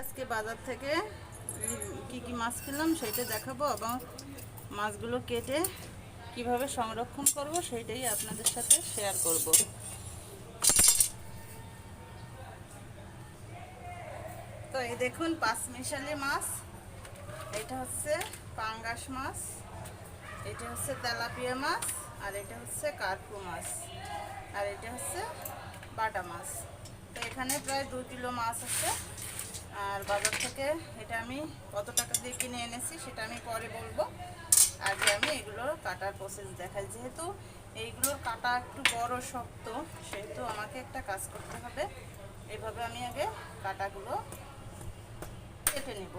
আজকে বাজার থেকে, কি কি মাছ কিনলাম সেটা দেখাবো এবং মাছগুলো কেটে কীভাবে সংরক্ষণ করব সেইটাই আপনাদের সাথে শেয়ার করব। তো এই দেখুন পাঁচ মিশালি মাছ, এটা হচ্ছে পাঙ্গাস মাছ, এটা হচ্ছে তেলাপিয়া মাছ, আর এটা হচ্ছে কার্পু মাছ, আর এটা হচ্ছে বাটা মাছ। তো এখানে প্রায় দু কিলো মাছ আছে। আর বাজার থেকে এটা আমি কত টাকা দিয়ে কিনে এনেছি সেটা আমি পরে বলব। আগে আমি এগুলোর কাটার প্রসেস দেখাই। যেহেতু এইগুলোর কাটা একটু বড় শক্ত, সেহেতু আমাকে একটা কাজ করতে হবে। এভাবে আমি আগে কাটাগুলো কেটে নিব।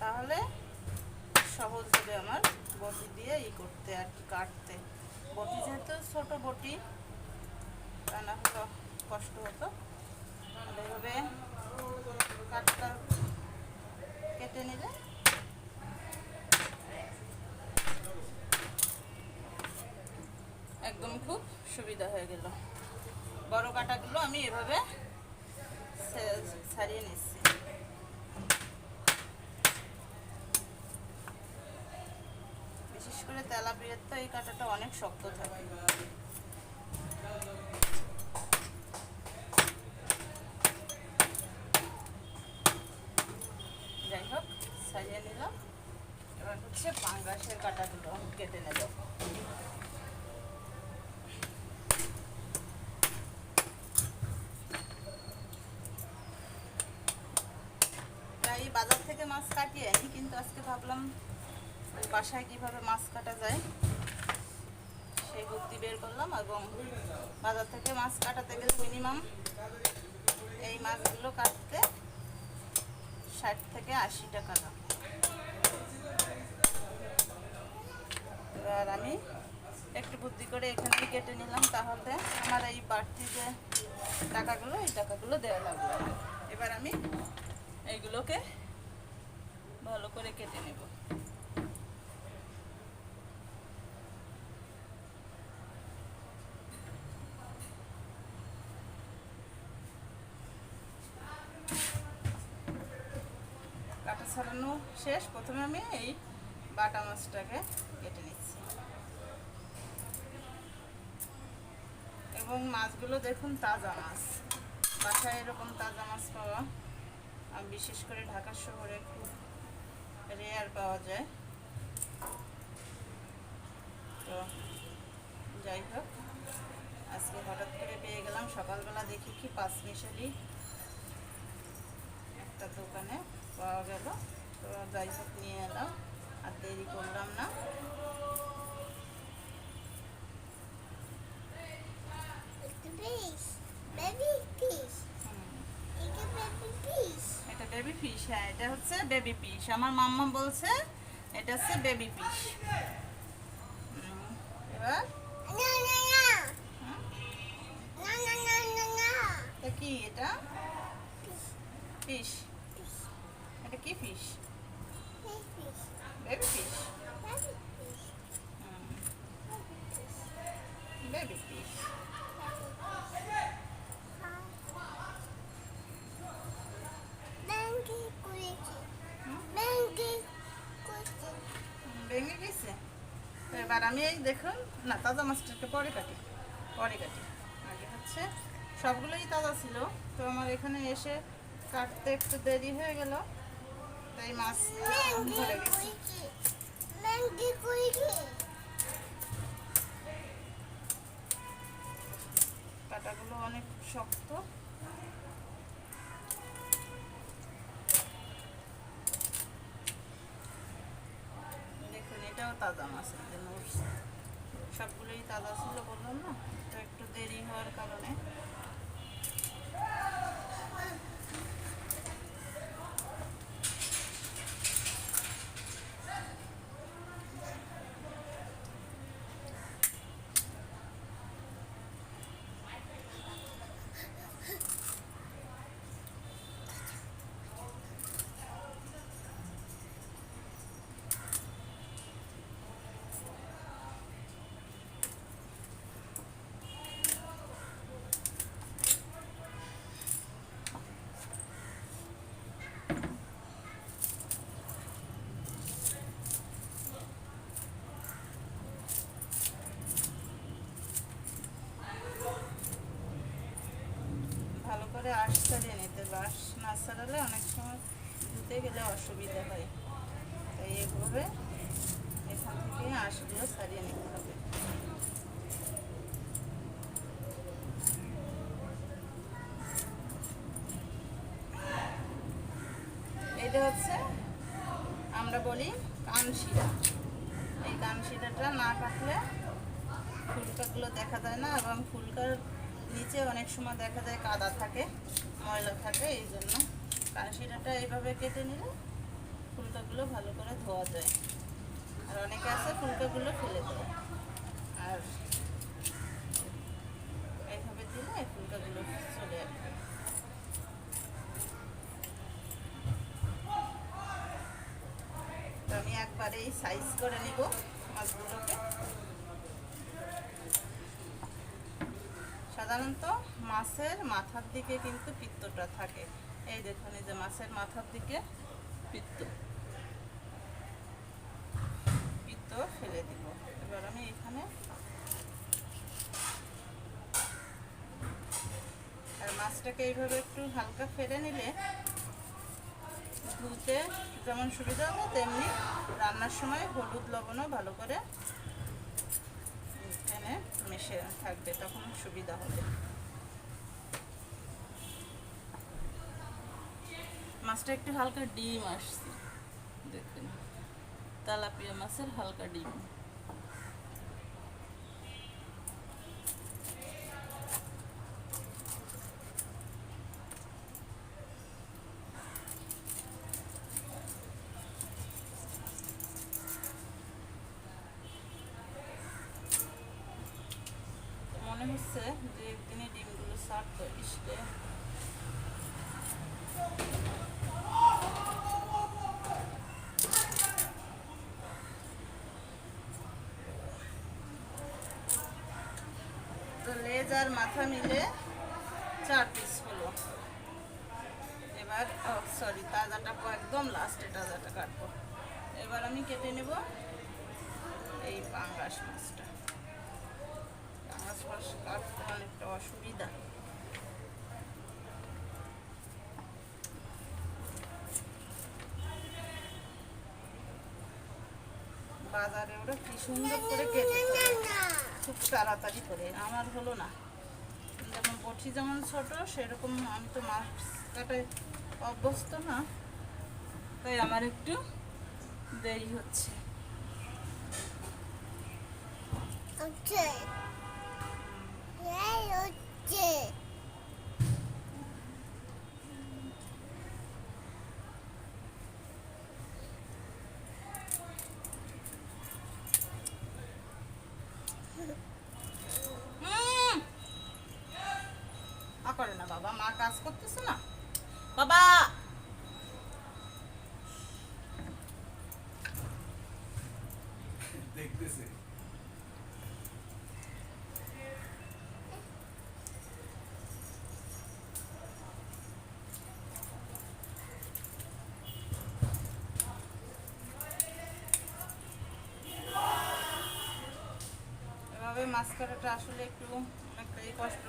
তাহলে সহজ হবে আমার বটি দিয়ে ই করতে আর কি কাটতে। বটি যেহেতু ছোট বটি, তা না হলে কষ্ট হতো। এভাবে কাটটা কেটে নিলে একদম খুব সুবিধা হয়ে গেল। বড় কাটাগুলো আমি এভাবে ছাড়িয়ে নিচ্ছি। বিশেষ করে তেলাপিয়ার তো এই কাঁটাটা অনেক শক্ত থাকে যাই হোক সাজিয়ে নিলাম এবার হচ্ছে পাঙ্গাসের কাঁটাগুলো কেটে নেব। প্রায় বাজার থেকে মাছ কাটিয়ে আনি, কিন্তু আজকে ভাবলাম বাসায় কীভাবে মাছ কাটা যায় সেই বুদ্ধি বের করলাম এবং বাজার থেকে মাছ কাটাতে গেলে মিনিমাম এই মাছগুলো কাটতে ষাট থেকে আশি টাকা দাম। এবার আমি একটু বুদ্ধি করে এখানে কেটে নিলাম, তাহলে আমার এই বাড়তি যে টাকাগুলো, এই টাকাগুলো দেওয়া লাগবে। এবার আমি এইগুলোকে ভালো করে কেটে নেব কাটা ছাড়ানো শেষ। প্রথমে আমি এই বাটা মাছটাকে কেটে নিচ্ছি। এবং মাছগুলো দেখুন তাজা মাছ। বাসায় এরকম তাজা মাছ পাওয়া বিশেষ করে ঢাকা শহরে খুব রেয়ার পাওয়া যায়। তো যাই হোক, আজকে হঠাৎ করে পেয়ে গেলাম। সকালবেলা দেখি কি পাঁচ মিশালি একটা দোকানে পাওয়া গেল। তো যাই হোক নিয়ে এলাম। আর দেরি করলাম না. এটা বেবি ফিশ হ্যাঁ এটা হচ্ছে বেবি ফিশ আমার মাম্মা বলছে এটা হচ্ছে বেবি ফিশ এবার? কি এটা. ফিশ. এটা কি fish. Baby fish. Baby. Fish এবার আমি এই দেখুন, না, তাজা মাছটাকে পরে কাটি পরে কাটি আগে হচ্ছে সবগুলোই তাজা ছিল, তো আমার এখানে এসে কাটতে একটু দেরি হয়ে গেল তাই মাছ ধরে. কাটাগুলো অনেক শক্ত দেখুন এটাও তাজা মাছ একদম উঠছে। সবগুলোই তাজা ছিল বললাম না তো একটু দেরি হওয়ার কারণে করে আঁশ ছাড়িয়ে নিতে আঁশ না ছাড়ালে অনেক সময় ধুতে গেলে অসুবিধা হয়। তাই এভাবে এখান থেকে আঁশগুলো ছাড়িয়ে নিতে হবে। এটা হচ্ছে আমরা বলি কানশিরা এই কানশিরাটা না কাটলে ফুলকাগুলো দেখা যায় না এবং ফুলকার নিচে অনেক সময় দেখা যায় কাদা থাকে, ময়লা থাকে, এই জন্য কানশিরাটা এইভাবে কেটে নিলে ফুলকাগুলো ভালো করে ধোয়া যায়। আর অনেকে আছে ফুলকাগুলো ফেলে দেয়। আর এইভাবে দিলে ফুলকাগুলো চলে আসবে আমি একবারেই সাইজ করে নিব মাছগুলোকে। সাধারণত মাছের মাথার দিকে কিন্তু পিত্তটা থাকে। এই দেখুন এই যে মাছের মাথার দিকে পিত্ত। পিত্ত ফেলে দিব। এবার আমি এখানে আর মাছটাকে এইভাবে একটু হালকা ফেলে নিলে ধুতে যেমন সুবিধা হবে তেমনি রান্নার সময় হলুদ লবণও ভালো করে এখানে মিশে থাকবে, তখন সুবিধা হবে। মাছটা একটু হালকা ডিম আসছে, দেখুন। তালাপিয়া মাছের হালকা ডিম মনে হচ্ছে যে একদিনে ইসকে তো লেজ আর মাথা মিলে চার পিস হলো। এবার সরি তাজাটা একদম লাস্টে তাজাটা কাটবো। এবার আমি কেটে নেব এই পাঙ্গাস মাছটা। আশপাশ কাটতে অনেকটা অসুবিধা। বাজারে ওরা কি সুন্দর করে কেটে খুব তাড়াতাড়ি করে আমার হলো না। যেমন বটি যেমন ছোট সেরকম আমি তো মাছ কাটায় অভ্যস্ত না। তাই আমার একটু দেরি হচ্ছে। Okay. Yeah, okay. হুম। আ করে না বাবা মা কাজ করতেছে না। বাবা! দেখতেছে। এভাবে মাছ কাটাটা আসলে একটু অনেকটাই কষ্ট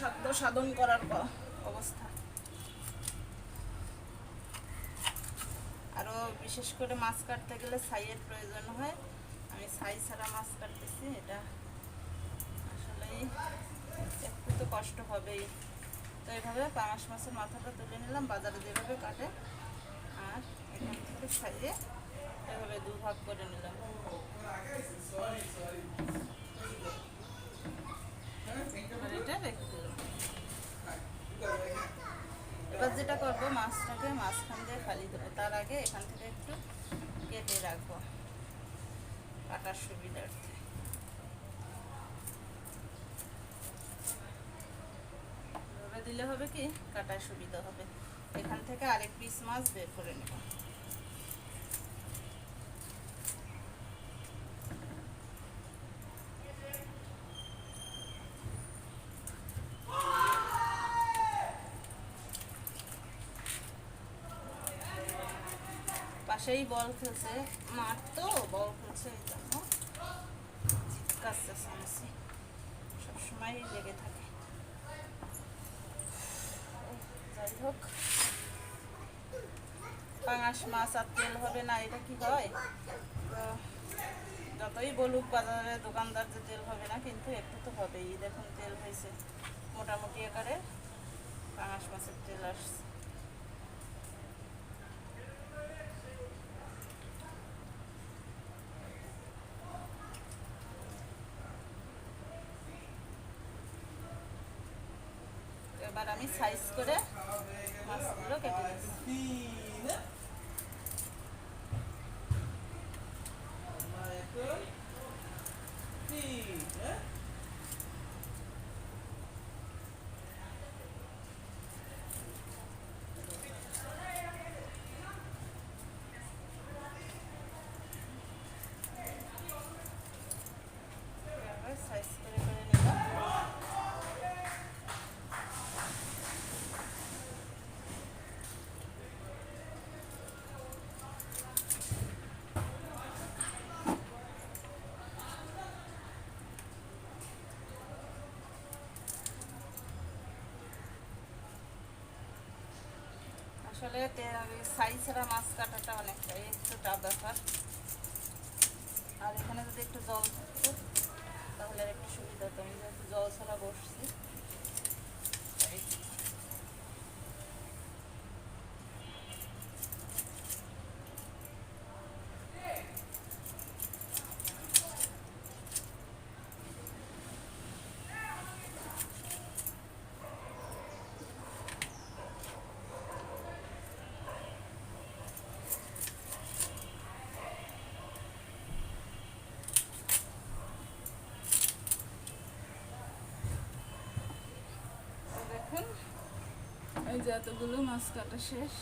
সাধ্য আর সাধন করার অবস্থা। আরও বিশেষ করে মাছ কাটতে গেলে ছাইয়ের প্রয়োজন হয়। আমি ছাই ছাড়া মাছ কাটতেছি, এটা আসলেই একটু তো কষ্ট হবেই। তো এইভাবে পাঙাশ মাছের মাথাটা তুলে নিলাম, বাজারে যেভাবে কাটে, আর এখান থেকে ছাইয়ে এভাবে দুভাগ করে নিলাম। এবার যেটা করব, মাছটাকে দিয়ে দেবো। তার আগে এখান থেকে একটু কেটে রাখব কাটার সুবিধার্থে। দিলে হবে কি? কাটার সুবিধা হবে। এখান থেকে আরেক পিস মাছ বের করে নেব। পাশেই বল খেলছে, মাঠ তো, বল খেলছে এই জন্য। চিৎকাচ্ছে সমস্যা সবসময় লেগে থাকে। যাই হোক। পাঙাশ মাছ আর তেল হবে না, এটা কি হয়? যতই বলুক বাজারে দোকানদার যে তেল হবে না, কিন্তু একটু তো হবেই। দেখুন, তেল হয়েছে মোটামুটি আকারে পাঙাশ মাছের তেল আসছে। এবার আমি সাইজ করে মাছগুলো কেটে নিচ্ছি। আসলে সাইজ ছাড়া মাছ কাটাটা অনেকটা একটু টাফ ব্যাপার। আর এখানে যদি একটু জল থাকতো, তাহলে একটু সুবিধা হতো। আমি যেহেতু জল ছাড়া বসছি তাই তো দেখুন এই যে এতগুলো মাছ কাটা শেষ।